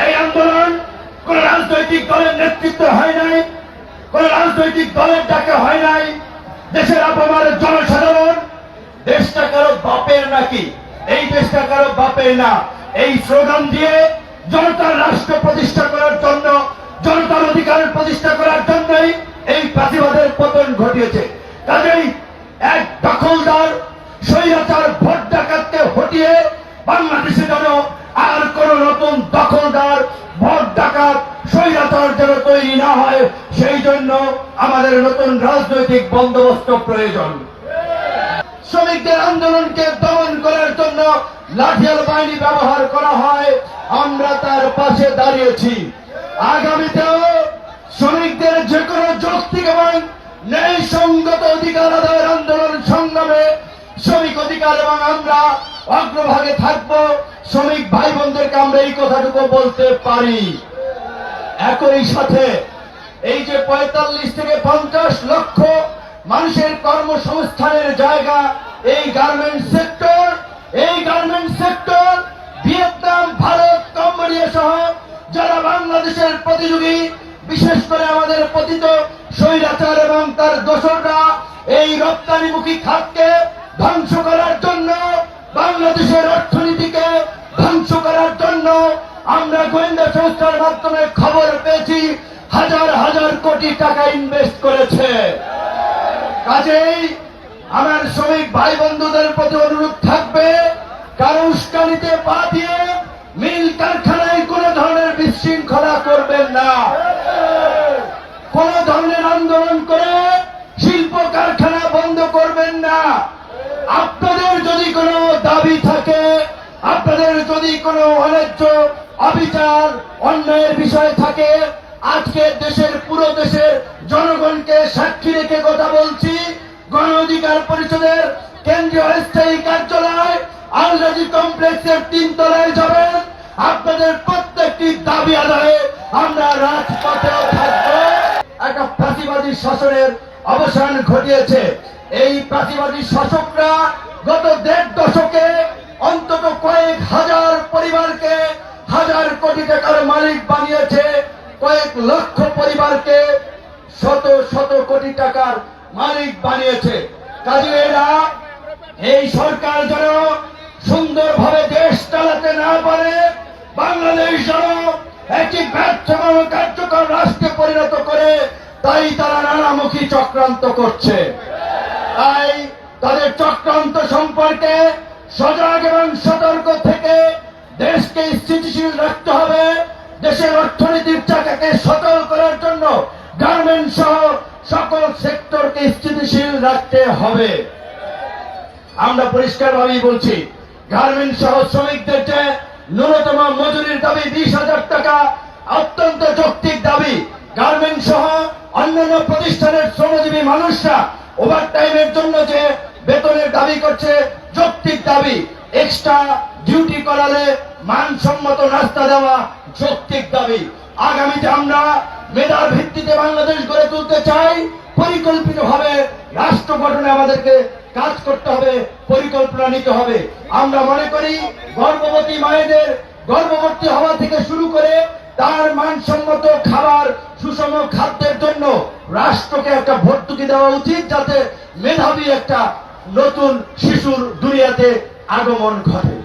এই আন্দোলন কোন রাজনৈতিক দলের নেতৃত্ব হয় নাই, কোন রাজনৈতিক দলের ডাকে হয় নাই। দেশের জনসাধারণ, দেশটা কারও বাপের নাকি? এই দেশটা কারও বাপের না। এই স্লোগান দিয়ে জনতার রাষ্ট্র প্রতিষ্ঠা করার জন্য, জনতার অধিকার প্রতিষ্ঠা করার জন্যই বাংলাদেশে যেন আর কোন নতুন দখলদার ভোট ডাকাত, স্বৈরাচার যেন তৈরি না হয়, সেই জন্য আমাদের নতুন রাজনৈতিক বন্দোবস্ত প্রয়োজন। শ্রমিকদের আন্দোলনকে দমন করার জন্য লাঠিয়াল বাহিনী ব্যবহার করা হয়, আমরা তার পাশে দাঁড়িয়েছি। আগামীতেও শ্রমিকদের যে কোনো যৌক্তিক এবং ন্যায় অধিকার এবং আমরা অগ্রভাগে থাকব। শ্রমিক ভাই বোনদেরকে আমরা এই কথাটুকু বলতে পারি। একই সাথে এই যে পঁয়তাল্লিশ থেকে পঞ্চাশ লক্ষ মানুষের কর্মসংস্থানের জায়গা, এই গার্মেন্ট সেক্টর এই garment sector Vietnam, Bharat, Cambodia সহ যারা বাংলাদেশের প্রতিযোগী, বিশেষ করে আমাদের পতিত স্বৈরাচার এবং তার দোসররা এই রপ্তানিমুখী খাতকে ধ্বংস করার জন্য বাংলাদেশের অর্থনীতিকে ধ্বংস করার জন্য আমরা গোয়েন্দা সংস্থার মাধ্যমে খবর পেয়েছি, হাজার হাজার কোটি টাকা ইনভেস্ট করেছে। কাজেই আমার শ্রমিক ভাই বন্ধুদের যদি কোনো দাবি থাকে, আপনাদের যদি কোনো অন্যায্য অবিচার, অন্যায়ের বিষয় থাকে, আজকে দেশের, পুরো দেশের জনগণকে সাক্ষী রেখে কথা বলছি। গণ অধিকার পরিষদের কেন্দ্রীয় স্থায়ী কার্যালয়, আলরাজি কমপ্লেক্সের তিন তলায় যাবেন। আপনাদের প্রত্যেকটি দাবি আদায়ে আমরা রাজপথেও থাকব। একটা ফাঁসিবাদী শাসনের অবসান ঘটিয়েছে। এই প্রাচীবাদী শাসকরা গত দেড় দশকে অন্তত কয়েক হাজার পরিবারকে, হাজার কোটি টাকার মালিক বানিয়েছে কয়েক লক্ষ পরিবারকে শত শত কোটি টাকার মালিক বানিয়েছে। কাজে এই সরকার যেন সুন্দরভাবে দেশ চালাতে না পারে, বাংলাদেশ যেন একটি ব্যর্থ কার্যকর রাষ্ট্রে পরিণত করে, তাই তারা নানামুখী চক্রান্ত করছে। তাই তাদের চক্রান্ত সম্পর্কে সজাগ এবং সতর্ক থেকে দেশকে স্থিতিশীল রাখতে হবে। দেশের অর্থনীতির চাকাকে সচল করার জন্য গার্মেন্ট সহ সকল সেক্টরকে স্থিতিশীল রাখতে হবে। আমরা পরিষ্কারভাবেই বলছি গার্মেন্ট সহ শ্রমিকদের যে ন্যূনতম মজুরির দাবি বিশ হাজার টাকা, অত্যন্ত যৌক্তিক দাবি। গার্মেন্ট সহ অন্যান্য প্রতিষ্ঠানের শ্রমজীবী মানুষরা ওভার টাইমের জন্য যে বেতনের দাবি করছে, যৌক্তিক দাবি। এক্সট্রা ডিউটি করালে মানসম্মত রাস্তা দেওয়া যৌক্তিক দাবি। আগামীতে আমরা মেধার ভিত্তিতে বাংলাদেশ গড়ে তুলতে চাই। পরিকল্পিত ভাবে রাষ্ট্র গঠনে আমাদেরকে কাজ করতে হবে, পরিকল্পনা নিতে হবে। আমরা মনে করি, গর্ভবতী মায়েদের গর্ভবতী হওয়া থেকে শুরু করে তার মানসম্মত খাবার, সুষম খাদ্যের জন্য রাষ্ট্রকে একটা ভর্তুকি দেওয়া উচিত, যাতে মেধাবী একটা নতুন শিশুর দুনিয়াতে আগমন ঘটে।